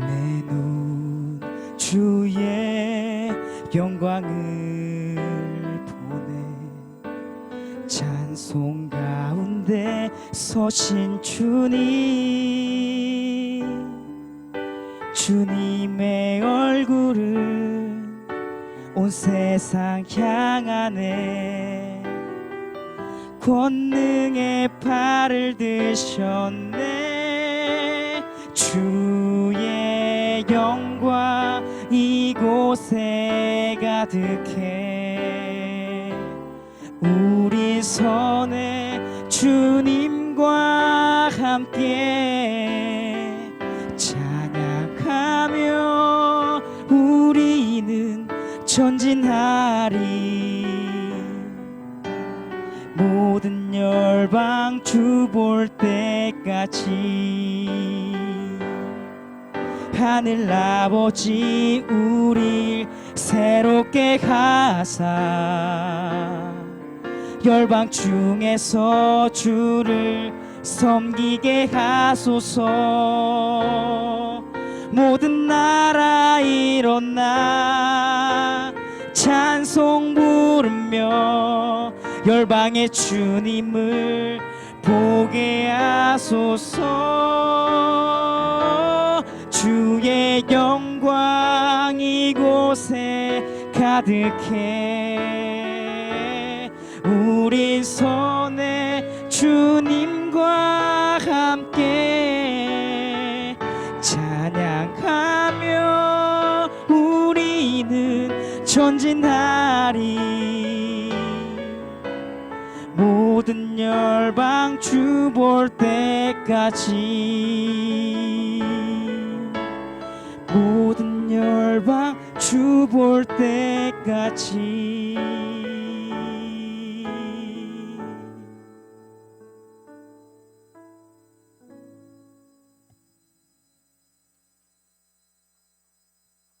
내 눈 주의 영광을 보내. 찬송 가운데 서신 주님. 주님의 얼굴을 온 세상 향하네. 권능의 팔을 드셨네. 영광 이곳에 가득해. 우리 선에 주님과 함께 찬양하며 우리는 전진하리. 모든 열방 주 볼 때까지 하늘 아버지 우리 새롭게 하사. 열방 중에서 주를 섬기게 하소서. 모든 나라 일어나 찬송 부르며 열방의 주님을 보게 하소서 영광 이곳에 가득해. 우리 손에 주님과 함께 찬양하며 우리는 전진하리 모든 열방 주 볼 때까지 모든 열방 주볼 때까지